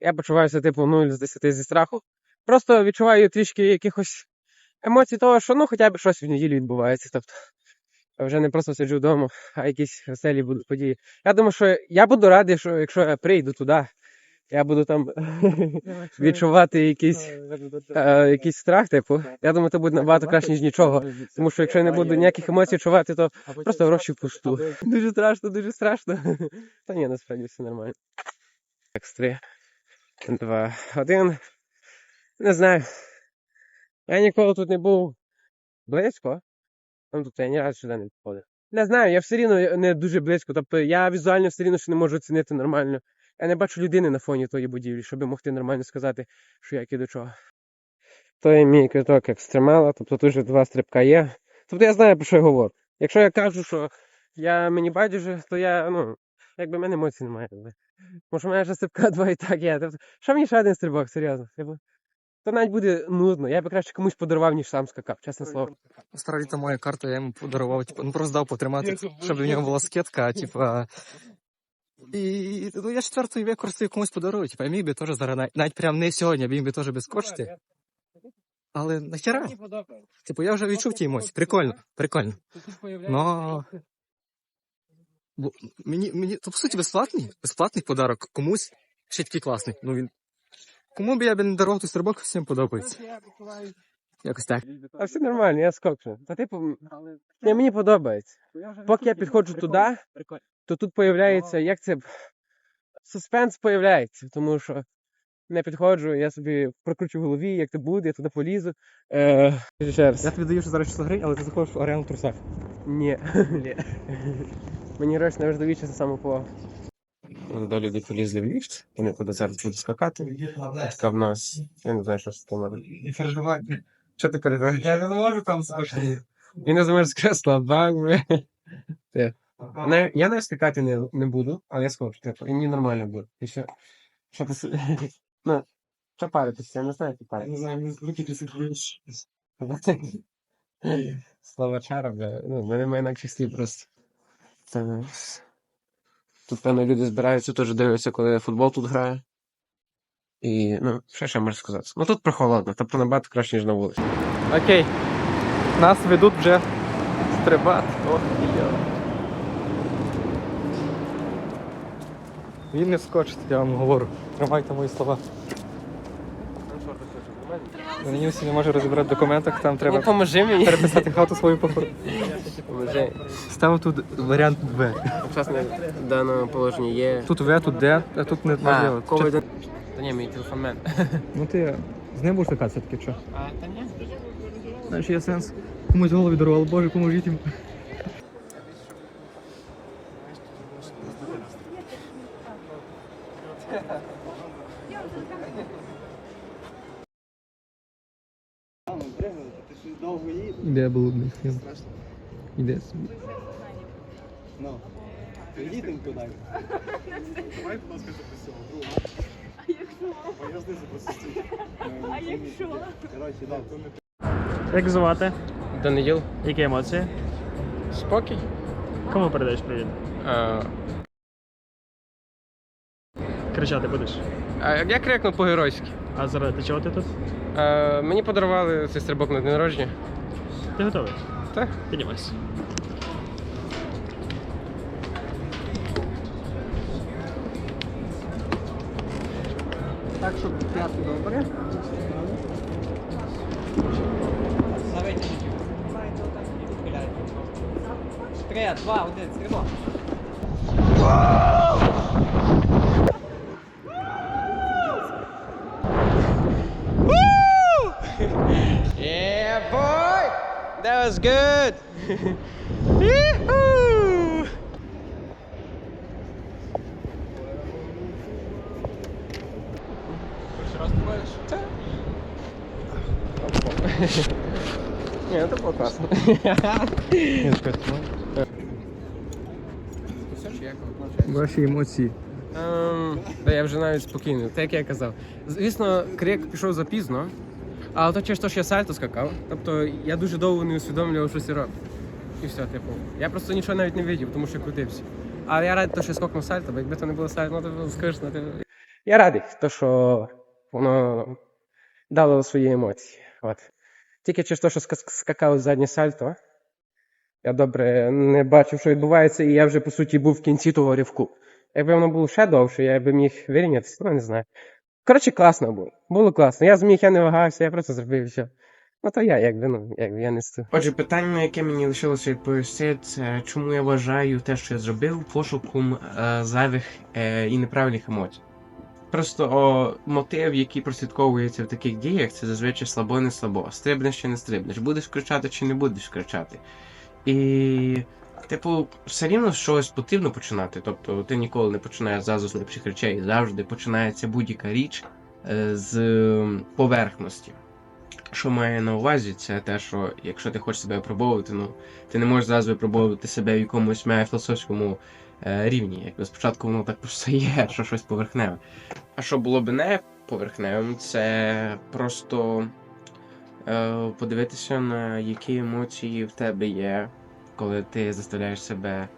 Я почуваюся, типу, 0 з 10 зі страху. Просто відчуваю трішки якихось емоцій того, що ну хоча б щось в неділю відбувається. Тобто я вже не просто сиджу вдома, а якісь веселі будуть події. Я думаю, що я буду радий, що якщо я прийду туди, я буду там відчувати якийсь, е, якийсь страх, типу. Я думаю, це буде набагато краще, ніж нічого. Тому що якщо я не буду ніяких емоцій відчувати, то просто гроші впусту. Дуже страшно, дуже страшно. Та ні, насправді все нормально. Так, три, два, один. Не знаю. Я ніколи тут не був близько. Ну, тобто я ні разу сюди не підходив. Не знаю, я все рівно не дуже близько. Тобто я візуально все рівно ще не можу оцінити нормально. Я не бачу людини на фоні тої будівлі, щоб могти нормально сказати, що як і до чого. То є мій квиток екстремала, тобто тут вже два стрибка є. Тобто я знаю, про що я говорю. Якщо я кажу, що я мені байдуже, то я, ну, якби в мене емоцій немає. Що в мене вже стрибка два і так є. Тобто, що мені ще один стрибок, серйозно. То навіть буде нудно. Я би краще комусь подарував, ніж сам скакав, чесне слово. Стара літа моя карта, я йому подарував, типу, ну просто дав потримати, щоб в нього була скидка, типу. І ну, я четвертий використаю комусь подарую. Типу, я міг би теж зараз, навіть- навіть прям не сьогодні, я міг би теж без коштів. Але нахера? Типу, я вже відчув ті емоції. Прикольно, прикольно. Но... Бо мені, мені, то по суті безплатний, безплатний подарок комусь ще такий класний. Ну він. Кому б я б не дарував той стрибок, всім подобається. Якось так. А все нормально, я скокшу. Та типу, ні, мені подобається. Поки я підходжу туди, то тут появляється, як це. Суспенс появляється, тому що не підходжу, я собі прокручу в голові, як це буде, я туди полізу. Е, ще раз. Я тобі даю ще зараз 600 гривень, але ти заходиш в арену в трусах. Ні. Мені гроші найважливіше це самоповага. До люди полізли в ліфт, вони куди зараз будуть скакати. Така в нас. Я не знаю, що з тим. Не переживай. Що ти переживаєш? Я не можу там скажати. Він не зможе з кресла, баг. Не, я не скакати не, не буду, але я скочу. Типу, і мені нормально буде. І що, що ти... с- Ну, що паритися, я не знаю, як Я паритися. не знаю, мені звуки присутні. Слава чара, бля. Ну, в мене немає інакших слів просто. Це... Тут, певно, люди збираються, теж дивляться, коли футбол тут грає. І, ну, що ще можу сказати? Ну тут прохолодно, тобто набагато краще, ніж на вулиці. Окей. Нас ведуть вже стрибати. Ох, йо. Він не скочить, я вам говорю. Тримайте мої слова. Мені всі не може розібрати в документах, там Ну, треба поможи мені. переписати хату свою походу. Поможи. Став тут варіант В. Час на даному положенні є. Тут В, тут Д, а тут не можливо. коли... Та ні, мій телефон мен. Ну ти з ним будеш така все-таки, що? А, та ні. Знаєш, є сенс. Комусь голову дарували, Боже, поможіть їм. Іде блудний фільм. Іде собі. Їдемо туди. Давай, будь ласка, записуємо. А якщо? Знизу. А якщо? Коротше, да, то не Як звати? Даниїл. Які емоції? Спокій. Кому передаєш привіт? А, Кричати будеш. а я крикну по-геройськи. А заради чого ти тут? А, мені подарували цей стрибок на день народження. Ти готовий? Так. Піднімайся. Так, щоб п'ятку добре. Три, два, один, стрибок. Was good! Ні, це було класно. Ваші емоції. Ем, да я вже навіть спокійний, так як я казав. Звісно, крик пішов запізно, але то через те, що я сальто скакав. Тобто я дуже довго не усвідомлював, що я роблю. І все, типу. Я просто нічого навіть не видів, тому що крутився. Але я радий, що я скокнув сальто, бо якби то не було сальто, ну то було скучно. Типу. я радий, то, що воно дало свої емоції. От. Тільки через те, що скакав заднє сальто, я добре не бачив, що відбувається, і я вже, по суті, був в кінці того ривку. Якби воно було ще довше, я би міг вирівнятися, ну не знаю. Коротше, класно було. Було класно. Я зміг, я не вагався, я просто зробив все. Ну то я, якби, ну, якби я не сту. Отже, питання, яке мені лишилося відповісти, це чому я вважаю те, що я зробив, пошуком е, зайвих е, і неправильних емоцій. Просто о, мотив, який прослідковується в таких діях, це зазвичай слабо не слабо. Стрибнеш чи не стрибнеш, будеш кричати чи не будеш кричати. І, типу, все рівно з чогось потрібно починати. Тобто ти ніколи не починаєш з липших речей. Завжди починається будь-яка річ е, з поверхності. Що має на увазі, це те, що якщо ти хочеш себе випробовувати, ну ти не можеш зразу випробовувати себе в якомусь має філософському е, рівні. Якби спочатку воно так просто є, що щось поверхневе. А що було б не поверхневим, це просто е, подивитися на які емоції в тебе є, коли ти заставляєш себе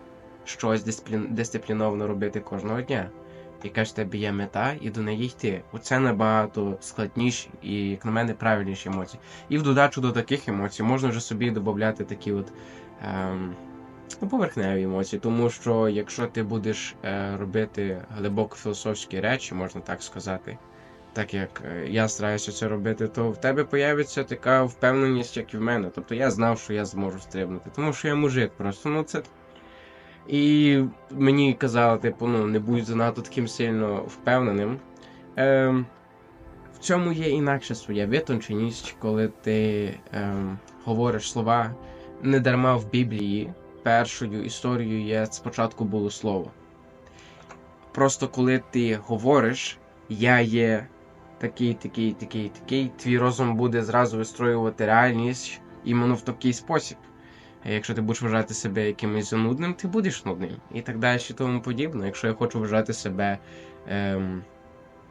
щось дисциплін... дисципліновано робити кожного дня. Яка ж тебе є мета, і до неї йти. Оце набагато складніші і, як на мене, правильніші емоції. І в додачу до таких емоцій можна вже собі додати такі от ем, ну, поверхневі емоції. Тому що якщо ти будеш е, робити глибоко філософські речі, можна так сказати, так як е, я стараюся це робити, то в тебе появиться така впевненість, як і в мене. Тобто я знав, що я зможу стрибнути, тому що я мужик просто. Ну це. І мені казали, типу, ну не будь занадто таким сильно впевненим. Ем, в цьому є інакше своя витонченість, коли ти ем, говориш слова не дарма в Біблії. Першою історією є спочатку було слово. Просто коли ти говориш, я є такий, такий, такий, такий, твій розум буде зразу вистроювати реальність іменно в такий спосіб. Якщо ти будеш вважати себе якимось занудним, ти будеш нудним. І так далі, і тому подібне. Якщо я хочу вважати себе. Ем,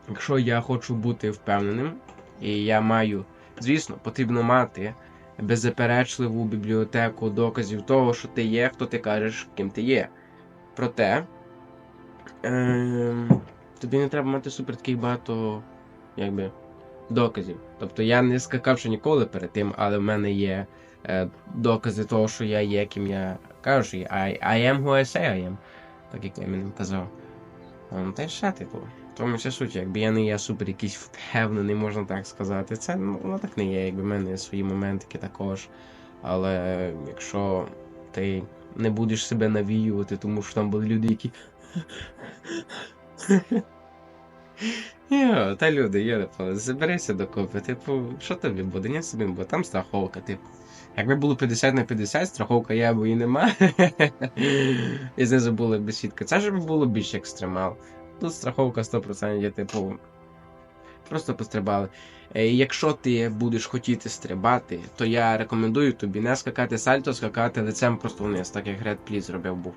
якщо я хочу бути впевненим, і я маю, звісно, потрібно мати беззаперечливу бібліотеку доказів того, що ти є, хто ти кажеш, ким ти є. Проте ем, тобі не треба мати супер таких багато якби, доказів. Тобто я не скакав ще ніколи перед тим, але в мене є е, докази того, що я є, ким я кажу, що є. I, I am who I say I am. Так як я мені казав. Ем, Та й ще, типу. Тому вся суть, якби я не є супер якийсь впевнений, можна так сказати. Це ну, воно так не є, якби в мене є свої моментики також. Але якщо ти не будеш себе навіювати, тому що там були люди, які. Та люди, йо, заберися докупи. Типу, що тобі буде? Ні собі, бо там страховка, типу. Якби було 50 на 50, страховка є або і нема. І знизу була б сітка. Це ж було більш екстремал. Тут страховка 100% є, типу. Просто пострибали. Е, Якщо ти будеш хотіти стрибати, то я рекомендую тобі не скакати сальто, скакати лицем просто вниз, так як Грет Пліт зробив був.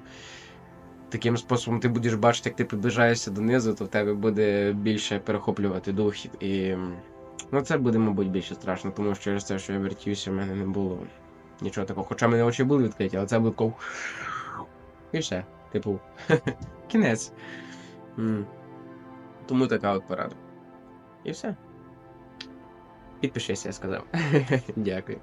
Таким способом ти будеш бачити, як ти приближаєшся донизу, то в тебе буде більше перехоплювати духів. І ну, це буде, мабуть, більше страшно, тому що через те, що я вертівся, в мене не було нічого такого. Хоча мене очі були відкриті, але це було такого. І все. Типу, кінець. Тому така от порада. І все. Підпишись, я сказав. Дякую.